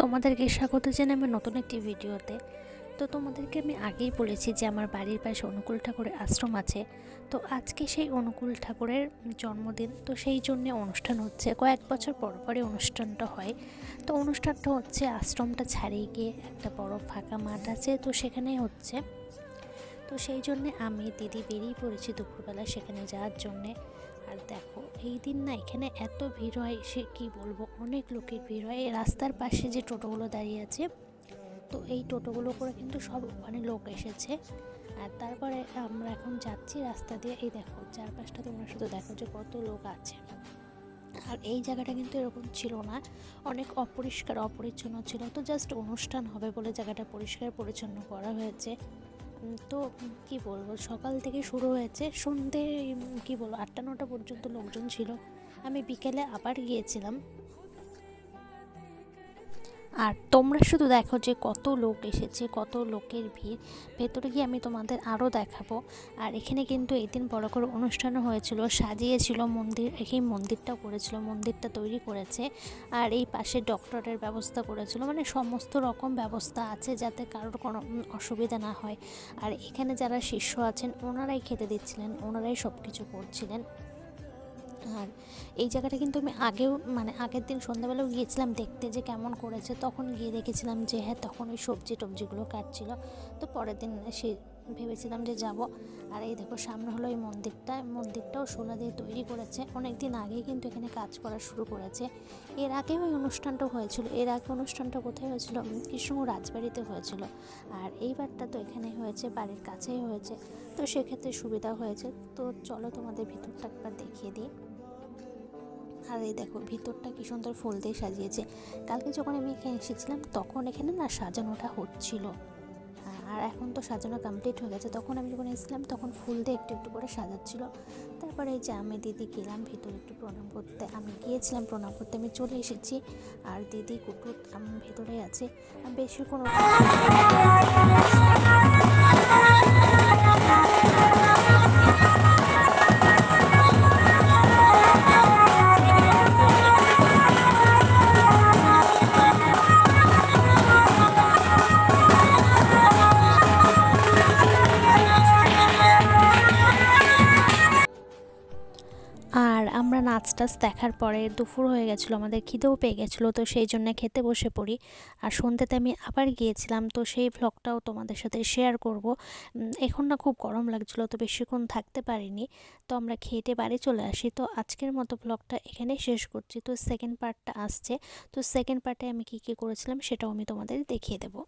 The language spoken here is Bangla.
তোমাদেরকে স্বাগত জানাই আমার নতুন একটি ভিডিওতে। তো তোমাদেরকে আমি আগেই বলেছি যে আমার বাড়ির পাশে অনুকূল ঠাকুরের আশ্রম আছে। তো আজকে সেই অনুকূল ঠাকুরের জন্মদিন, তো সেই জন্যে অনুষ্ঠান হচ্ছে। কয়েক বছর পর পরে অনুষ্ঠানটা হয়। তো অনুষ্ঠানটা হচ্ছে আশ্রমটা ছাড়িয়ে গিয়ে একটা বড় ফাঁকা মাঠ আছে, তো সেখানেই হচ্ছে। তো সেই জন্যে আমি, দিদি বেরিয়ে পড়েছি দুপুরবেলা সেখানে যাওয়ার জন্যে। আর দেখো, এই দিন না এখানে এত ভিড় হয়, সে কী বলব? অনেক লোকের ভিড় হয়। এই রাস্তার পাশে যে টোটোগুলো দাঁড়িয়ে আছে, তো এই টোটোগুলো করে কিন্তু সব ওখানে লোক এসেছে। আর তারপরে আমরা এখন যাচ্ছি রাস্তা দিয়ে। এই দেখো, চারপাশটা তোমরা শুধু দেখো যে কত লোক আছে। আর এই জায়গাটা কিন্তু এরকম ছিল না। অনেক অপরিষ্কার, অপরিচ্ছন্ন ছিল। তো জাস্ট অনুষ্ঠান হবে বলে জায়গাটা পরিষ্কার পরিচ্ছন্ন করা হয়েছে। তো কি বলব, সকাল থেকে শুরু হয়েছে। সন্ধ্যে কি বলব, আটটা, নটা পর্যন্ত লোকজন ছিল। আমি বিকেলে আবার গিয়েছিলাম। আর তোমরা শুধু দেখো যে কত লোক এসেছে, কত লোকের ভিড়। ভেতরে গিয়ে আমি তোমাদের আরও দেখাবো। আর এখানে কিন্তু এই দিন বড় করে অনুষ্ঠানও হয়েছিল, সাজিয়েছিল মন্দির, এই মন্দিরটা করেছিল, মন্দিরটা তৈরি করেছে। আর এই পাশে ডক্টরের ব্যবস্থা করেছিল মানে সমস্ত রকম ব্যবস্থা আছে যাতে কারোর কোনো অসুবিধা না হয়। আর এখানে যারা শিষ্য আছেন, ওনারাই খেতে দিচ্ছিলেন, ওনারাই সব কিছু করছিলেন। আর এই জায়গাটা কিন্তু আমি আগেও মানে আগের দিন সন্ধ্যাবেলাও গিয়েছিলাম দেখতে যে কেমন করেছে। তখন গিয়ে দেখেছিলাম যে হ্যাঁ তখন ওই সবজি টবজিগুলো কাটছিল। তো পরের দিন সে ভেবেছিলাম যে যাব। আর এই দেখো, সামনে হলো এই মন্দিরটা। মন্দিরটাও সোলা দিয়ে তৈরি করেছে। অনেক দিন আগেই কিন্তু এখানে কাজ করা শুরু করেছে। এর আগেও ওই অনুষ্ঠানটা হয়েছিল। এর আগে অনুষ্ঠানটা কোথায় হয়েছিল? কৃষ্ণগড় রাজবাড়িতে হয়েছিল। আর এইবারটা তো এখানে হয়েছে, বাড়ির কাছেই হয়েছে। তো সেক্ষেত্রে সুবিধা হয়েছে। তো চলো তোমাদের ভিতরটা একবার দেখিয়ে দিই। আর এই দেখো, ভিতরটা কি সুন্দর ফুল দিয়ে সাজিয়েছে। কালকে যখন আমি এখানে এসেছিলাম, তখন এখানে না সাজানোটা হচ্ছিল। আর এখন তো সাজানো কমপ্লিট হয়ে গেছে। তখন আমি যখন এসেছিলাম, তখন ফুল দিয়ে একটু একটু করে সাজাচ্ছিল। তারপরে এই যে আমি দিদি গেলাম ভিতরে একটু প্রণাম করতে। আমি গিয়েছিলাম প্রণাম করতে, আমি চলে এসেছি। আর দিদি আমার ভেতরে আছে। বেশি কোনো আর আমরা নাচ টাচ দেখার পরে দুপুর হয়ে গেছিল, আমাদের খিদেও পেয়ে গেছিল, তো সেই জন্য খেতে বসে পড়ি। আর সন্ধ্যেতে আমি আবার গিয়েছিলাম, তো সেই ভ্লগটাও তোমাদের সাথে শেয়ার করব। এখন না খুব গরম লাগছিল, তো বেশিক্ষণ থাকতে পারিনি, তো আমরা খেটে বাড়ি চলে আসি। তো আজকের মতো ভ্লগটা এখানেই শেষ করছি। তো সেকেন্ড পার্টটা আসছে, তো সেকেন্ড পার্টে আমি কী কী করেছিলাম সেটাও আমি তোমাদের দেখিয়ে দেবো।